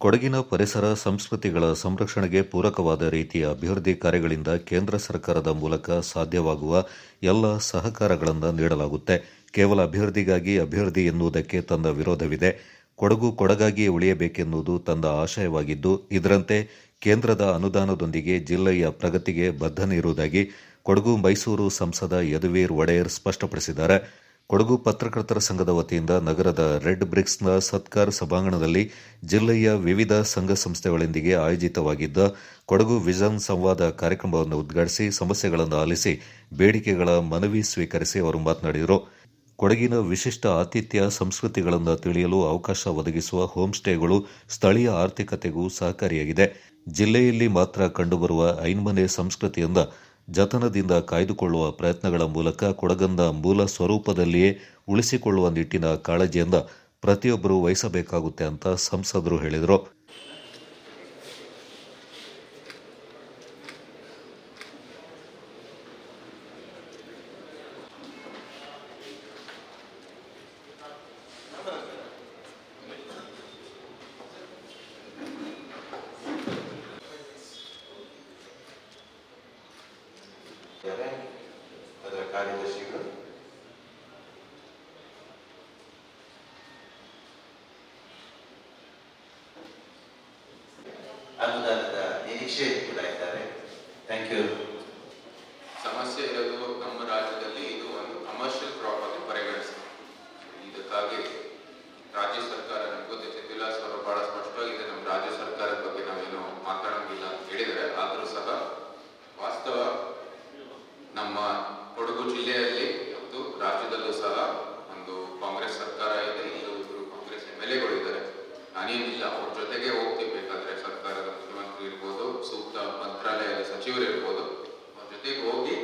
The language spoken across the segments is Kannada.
ಕೊಡಗಿನ ಪರಿಸರ ಸಂಸ್ಕೃತಿಗಳ ಸಂರಕ್ಷಣೆಗೆ ಪೂರಕವಾದ ರೀತಿಯ ಅಭಿವೃದ್ಧಿ ಕಾರ್ಯಗಳಿಂದ ಕೇಂದ್ರ ಸರ್ಕಾರದ ಮೂಲಕ ಸಾಧ್ಯವಾಗುವ ಎಲ್ಲ ಸಹಕಾರಗಳನ್ನು ನೀಡಲಾಗುತ್ತೆ. ಕೇವಲ ಅಭಿವೃದ್ಧಿಗಾಗಿ ಅಭಿವೃದ್ಧಿ ಎನ್ನುವುದಕ್ಕೆ ತನ್ನ ವಿರೋಧವಿದೆ. ಕೊಡಗು ಕೊಡಗಾಗಿಯೇ ಉಳಿಯಬೇಕೆನ್ನುವುದು ತನ್ನ ಆಶಯವಾಗಿದ್ದು, ಇದರಂತೆ ಕೇಂದ್ರದ ಅನುದಾನದೊಂದಿಗೆ ಜಿಲ್ಲೆಯ ಪ್ರಗತಿಗೆ ಬದ್ಧನಿರುವುದಾಗಿ ಕೊಡಗು ಮೈಸೂರು ಸಂಸದ ಯದುವೀರ್ ಒಡೆಯರ್ ಸ್ಪಷ್ಟಪಡಿಸಿದ್ದಾರೆ. ಕೊಡಗು ಪತ್ರಕರ್ತರ ಸಂಘದ ವತಿಯಿಂದ ನಗರದ ರೆಡ್ ಬ್ರಿಕ್ಸ್ನ ಸತ್ಕಾರ್ ಸಭಾಂಗಣದಲ್ಲಿ ಜಿಲ್ಲೆಯ ವಿವಿಧ ಸಂಘ ಸಂಸ್ಥೆಗಳೊಂದಿಗೆ ಆಯೋಜಿತವಾಗಿದ್ದ ಕೊಡಗು ವಿಜನ್ ಸಂವಾದ ಕಾರ್ಯಕ್ರಮವನ್ನು ಉದ್ಘಾಟಿಸಿ ಸಮಸ್ಯೆಗಳನ್ನು ಆಲಿಸಿ ಬೇಡಿಕೆಗಳ ಮನವಿ ಸ್ವೀಕರಿಸಿ ಅವರು ಮಾತನಾಡಿದರು. ಕೊಡಗಿನ ವಿಶಿಷ್ಟ ಆತಿಥ್ಯ ಸಂಸ್ಕೃತಿಗಳನ್ನು ತಿಳಿಯಲು ಅವಕಾಶ ಒದಗಿಸುವ ಹೋಮ್ ಸ್ಟೇಗಳು ಸ್ಥಳೀಯ ಆರ್ಥಿಕತೆಗೂ ಸಹಕಾರಿಯಾಗಿದೆ. ಜಿಲ್ಲೆಯಲ್ಲಿ ಮಾತ್ರ ಕಂಡುಬರುವ ಐನ್ಮನೆ ಸಂಸ್ಕೃತಿಯಿಂದ ಜತನದಿಂದ ಕಾಯ್ದುಕೊಳ್ಳುವ ಪ್ರಯತ್ನಗಳ ಮೂಲಕ ಕೊಡಗಂದ ಮೂಲ ಸ್ವರೂಪದಲ್ಲಿಯೇ ಉಳಿಸಿಕೊಳ್ಳುವ ನಿಟ್ಟಿನ ಕಾಳಜಿಯಿಂದ ಪ್ರತಿಯೊಬ್ಬರೂ ವಹಿಸಬೇಕಾಗುತ್ತೆ ಅಂತ ಸಂಸದರು ಹೇಳಿದರು ಇದ್ದಾರೆ ಅದರ ಕಾರ್ಯದರ್ಶಿಗಳು ಅನುದಾನದ ನಿರೀಕ್ಷೆ ಕೂಡ ಇದ್ದಾರೆ. ಥ್ಯಾಂಕ್ ಯು ಸಮಸ್ಯೆ ಇರೋದು ನಮ್ಮ ರಾಜ್ಯದಲ್ಲಿ ಇದು ಒಂದು ಕಮರ್ಷಿಯಲ್ ಕ್ರಾಪ್ ಆಗಿ ಪರಿಗಣಿಸ್ತಾರೆ ಇದಕ್ಕಾಗಿ ರಾಜ್ಯ ಸರ್ಕಾರ ನಮ್ಗೆ ವಿಲಾಸ್ ಅವರು ಬಹಳ ಸ್ಪಷ್ಟವಾಗಿದೆ. ನಮ್ಮ ರಾಜ್ಯ ಸರ್ಕಾರದ ಬಗ್ಗೆ ನಾವೇನು ಮಾತಾಡೋಂಗಿಲ್ಲ ಅಂತ ಹೇಳಿದರೆ ಆದರೂ ಸಹ ವಾಸ್ತವ ನಮ್ಮ ಕೊಡಗು ಜಿಲ್ಲೆಯಲ್ಲಿ ಮತ್ತು ರಾಜ್ಯದಲ್ಲೂ ಸಹ ಒಂದು ಕಾಂಗ್ರೆಸ್ ಸರ್ಕಾರ ಇದೆ. ಇಲ್ಲೊಬ್ಬರು ಕಾಂಗ್ರೆಸ್ ಎಂ ಎಲ್ ಎಗಳು ಇದ್ದಾರೆ. ನಾನೇನಿಲ್ಲ, ಅವ್ರ ಜೊತೆಗೆ ಹೋಗ್ತೀವಿ ಸಚಿವರು ಇರ್ಬೋದು ಅವ್ರ ಜೊತೆಗೆ ಹೋಗಿ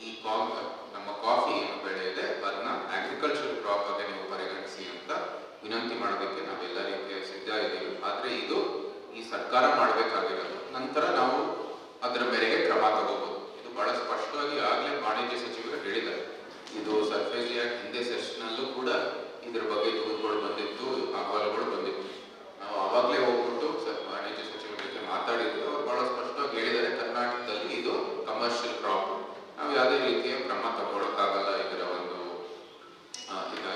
ಈ ಕಾಮ್ ನಮ್ಮ ಕಾಫಿ ಏನು ಇದೆ ಅದನ್ನ ಅಗ್ರಿಕಲ್ಚರ್ ಕ್ರಾಪ್ ಆಗಿ ನೀವು ಪರಿಗಣಿಸಿ ಅಂತ ವಿನಂತಿ ಮಾಡೋದಕ್ಕೆ ನಾವೆಲ್ಲ ರೀತಿಯ ಸಿದ್ಧ ಇದ್ದೀವಿ. ಆದ್ರೆ ಇದು ಈ ಸರ್ಕಾರ ಮಾಡಬೇಕಾಗಿರೋದು. ನಂತರ ನಾವು ಅದರ ಮೇರೆಗೆ ಕ್ರಮ ತಗೋಬಹುದು ಇದು ಬಹಳ ಸ್ಪಷ್ಟವಾಗಿ ಆಗಲೇ ವಾಣಿಜ್ಯ ಸಚಿವರು ಹೇಳಿದ್ದಾರೆ. ಇದು ಸರ್ಫೇಸಿಯ ಹಿಂದೆ ಸೆಷನ್ನಲ್ಲೂ ಕೂಡ ಇದ್ರ ಬಗ್ಗೆ ದೂರುಗಳು ಬಂದಿತ್ತು ಅಹವಾಲುಗಳು ಬಂದಿತ್ತು ನಾವು ಆವಾಗಲೇ ಹೋಗ್ಬಿಟ್ಟು ಸ- ವಾಣಿಜ್ಯ ಸಚಿವರ ಜೊತೆ ಮಾತಾಡಿದ್ರು ಅವ್ರು ಬಹಳ ಸ್ಪಷ್ಟವಾಗಿ ಹೇಳಿದ್ದಾರೆ ಕರ್ನಾಟಕದಲ್ಲಿ ಇದು ಕಮರ್ಷಿಯಲ್ ಕ್ರಾಪ್ ನಾವು ಯಾವುದೇ ರೀತಿಯ ಕ್ರಮ ತಗೊಳಕ್ಕಾಗಲ್ಲ ಇದರ ಒಂದು ಆ, ಈಗ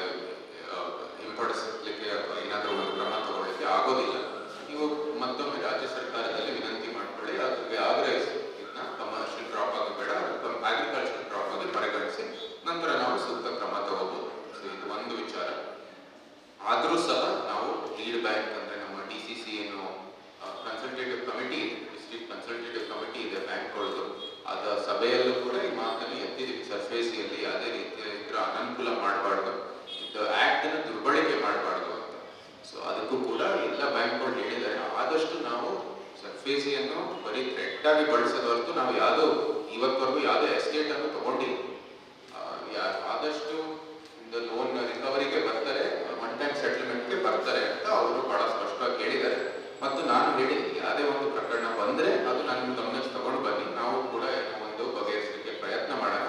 ಹಿಂಪಡಿಸಲಿಕ್ಕೆ ಅಥವಾ ಏನಾದರೂ ಒಂದು ಕ್ರಮ ತಗೊಳ್ಳಿಕ್ಕೆ ಆಗೋದಿಲ್ಲ ನೀವು ಮತ್ತೊಮ್ಮೆ ರಾಜ್ಯ ಸರ್ಕಾರದಲ್ಲಿ ವಿನಂತಿ ಮಾಡ್ಕೊಳ್ಳಿ ಅದಕ್ಕೆ ಆಗ್ರಹಿಸಿ ಇದನ್ನ ಕಮರ್ಷಿಯಲ್ ಕ್ರಾಪ್ ಆಗಿ ಬೇಡ ಅಗ್ರಿಕಲ್ಚರ್ ಕ್ರಾಪ್ ಆಗಿ ಪರಿಗಣಿಸಿ ನಂತರ ನಾವು ಸೂಕ್ತ ಕ್ರಮ ತಗೋಬಹುದು ಸೊ ಇದು ಒಂದು ವಿಚಾರ ಆದರೂ ಸಹ ನಾವು ಲೀಡ್ ಬ್ಯಾಂಕ್ ಅಂದ್ರೆ ನಮ್ಮ ಡಿ ಸಿ ಸಿ ಏನು consultative committee district consultative committee ಇದೆ, ಬ್ಯಾಂಕ್ಗಳದ್ದು. ಅದ ಸಭೆಯಲ್ಲೂ ಕೂಡ ಈ ಮಾತನ್ನು ಎತ್ತಿದ್ದೀವಿ ಸರ್ಫೇಸಿಯಲ್ಲಿ ಯಾವುದೇ ರೀತಿಯ ಇದ್ರ ಅನನುಕೂಲ ಮಾಡಬಾರ್ದು. ಇದು ಆಕ್ಟ್ ಅನ್ನು ದುರ್ಬಳಕೆ ಮಾಡಬಾರ್ದು ಅಂತ. ಸೊ ಅದಕ್ಕೂ ಕೂಡ ಎಲ್ಲ ಬ್ಯಾಂಕ್ಗಳು ಹೇಳಿದ್ದಾರೆ. ಆದಷ್ಟು ನಾವು ಸರ್ಫೇಸಿಯನ್ನು ಬರೀ ಆಗಿ ಬಳಸೋದು ನಾವು ಯಾವುದೋ ಇವತ್ತವರೆಗೂ ಯಾವುದೇ ಎಸ್ಟೇಟ್ ಅನ್ನು ತಗೊಂಡಿಲ್ಲ ಆ, ಯಾ- ಆದಷ್ಟು ಲೋನ್ ರಿಕವರಿಗೆ ಬರ್ತಾರೆ ಒನ್ ಟೈಮ್ ಸೆಟಲ್ಮೆಂಟ್ಗೆ ಬರ್ತಾರೆ ಅಂತ ಅವರು ಬಹಳ ಸ್ಪಷ್ಟವಾಗಿ ಹೇಳಿದ್ದಾರೆ ಮತ್ತು ನಾನು ಹೇಳಿದ್ದೀನಿ ಯಾವುದೇ ಒಂದು ಪ್ರಕರಣ ಬಂದ್ರೆ ಅದು ನನ್ನ ಗಮನಕ್ಕೆ ತಗೊಂಡು ಬನ್ನಿ ನಾವು ಕೂಡ ಏನೋ ಒಂದು ಬಗೆಹರಿಸಲಿಕ್ಕೆ ಪ್ರಯತ್ನ ಮಾಡೋಣ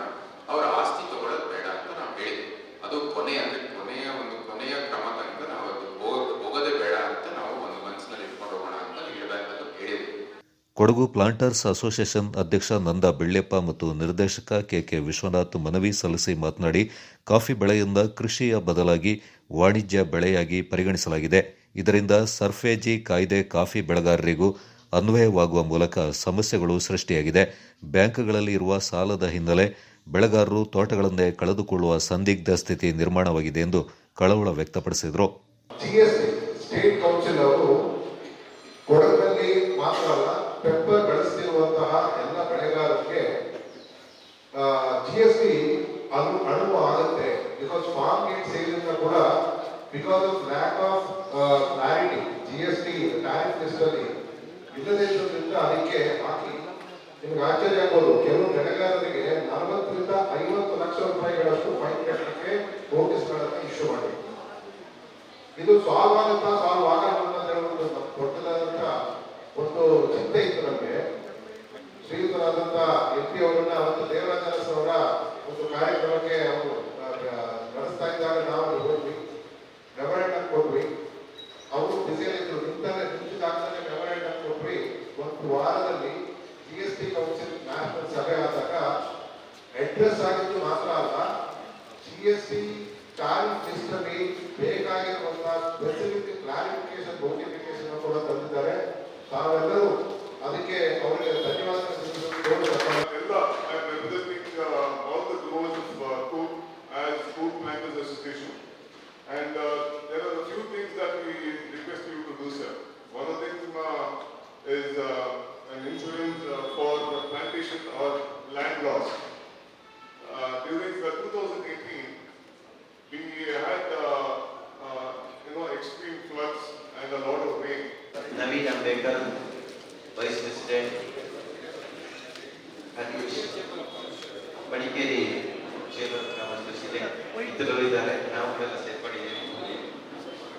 ಅವರ ಆಸ್ತಿ ತಗೊಳ್ಳೋದು ಬೇಡ ಅಂತ ನಾವು ಹೇಳಿದ್ವಿ ಅದು ಕೊನೆ ಅಂದ್ರೆ ಕೊನೆಯ ಒಂದು ಕೊನೆಯ ಕ್ರಮ ತನಕ ನಾವು ಅದು ಹೋಗ ಹೋಗೋದೇ ಬೇಡ ಅಂತ ನಾವು ಒಂದು ಮನಸ್ಸಿನಲ್ಲಿ ಇಟ್ಕೊಂಡು ಹೋಗೋಣ ಅಂತ ಹೇಳಬೇಕಂತ ಹೇಳಿದ್ವಿ ಕೊಡಗು ಪ್ಲಾಂಟರ್ಸ್ ಅಸೋಸಿಯೇಷನ್ ಅಧ್ಯಕ್ಷ ನಂದ ಬೆಳ್ಳೆಪ್ಪ ಮತ್ತು ನಿರ್ದೇಶಕ ಕೆಕೆ ವಿಶ್ವನಾಥ್ ಮನವಿ ಸಲ್ಲಿಸಿ ಮಾತನಾಡಿ, ಕಾಫಿ ಬೆಳೆಯಿಂದ ಕೃಷಿಯ ಬದಲಾಗಿ ವಾಣಿಜ್ಯ ಬೆಳೆಯಾಗಿ ಪರಿಗಣಿಸಲಾಗಿದೆ. ಇದರಿಂದ ಸರ್ಫೇಜಿ ಕಾಯ್ದೆ ಕಾಫಿ ಬೆಳೆಗಾರರಿಗೂ ಅನ್ವಯವಾಗುವ ಮೂಲಕ ಸಮಸ್ಯೆಗಳು ಸೃಷ್ಟಿಯಾಗಿದೆ. ಬ್ಯಾಂಕ್ಗಳಲ್ಲಿ ಇರುವ ಸಾಲದ ಹಿನ್ನೆಲೆ ಬೆಳೆಗಾರರು ತೋಟಗಳನ್ನೇ ಕಳೆದುಕೊಳ್ಳುವ ಸಂದಿಗ್ಧ ಸ್ಥಿತಿ ನಿರ್ಮಾಣವಾಗಿದೆ ಎಂದು ಕಳವಳ ವ್ಯಕ್ತಪಡಿಸಿದರು. ಪೆಪ್ಪರ್ ಬೆಳೆಸ್ತಿರುವಂತಹ ಎಲ್ಲ ಬೆಳೆಗಾರರಿಗೆ ಜಿಎಸ್ಟಿ ಅನು, ಅನುವು ಆಗುತ್ತೆ. ಬಿಕಾಸ್ ಫಾರ್ಮ್ ಗೇಟ್ ಸೇಲಿಂದ ಕೂಡ because of lack of clarity T tariff list ಅಲ್ಲಿ ಇಲ್ಲದೇ ಇರೋದ್ರಿಂದ ಅದಕ್ಕೆ ಹಾಕಿ. ನಿಮ್ಗೆ ಆಶ್ಚರ್ಯ ಆಗ್ಬೋದು. ಕೆಲವು ಬೆಳೆಗಾರರಿಗೆ ನಲವತ್ತರಿಂದ ಐವತ್ತು ಲಕ್ಷ ರೂಪಾಯಿಗಳಷ್ಟು ಫೈನ್ ಕಟ್ಟಲಿಕ್ಕೆ ನೋಟಿಸ್ಗಳನ್ನು ಇಶ್ಯೂ ಮಾಡಿ. ಇದು ಸಾಲ್ವ್ ಆಗುತ್ತಾ ಸಾಲ್ವ್ ರೀತಿ ಅವರನ್ನ ಒಂದು ದೇವರಾಜರಸ್ ಅವರ ಒಂದು ಕಾರ್ಯಕ್ರಮಕ್ಕೆ ಅವರು ನಡೆಸ್ತಾ ಇದ್ದಾಗ ನಾವು ಹೋಗಿ ಮೆಮೊರೇಂಡಮ್ ಕೊಟ್ವಿ. ಅವರು ಬಿಸಿಯಲ್ಲಿದ್ರು ನಿಂತರೆ ನಿಂತಿದ್ದಾಗಲೇ ಮೆಮೊರೇಂಡಮ್ ಕೊಟ್ವಿ. ಒಂದು ವಾರದಲ್ಲಿ G S T council national ಸಭೆ ಆದಾಗ ಅಡ್ರೆಸ್ ಆಗಿದ್ದು ಮಾತ್ರ ಅಲ್ಲ ಜಿ ಎಸ್ ಟಿ ಟಾರಿಫ್ ಬೇಕಾಗಿರುವಂತಹ ಅಂಬೇಡ್ಕರ್ ವೈಸ್ ಪ್ರೆಸಿಡೆಂಟ್ ಹರೀಶ್ ಮಡಿಕೇರಿ ಕ್ಷೇತ್ರದ ಪ್ರೆಸಿಡೆಂಟ್ ಇತರರು ಇದ್ದಾರೆ ನಾವು ಕೂಡ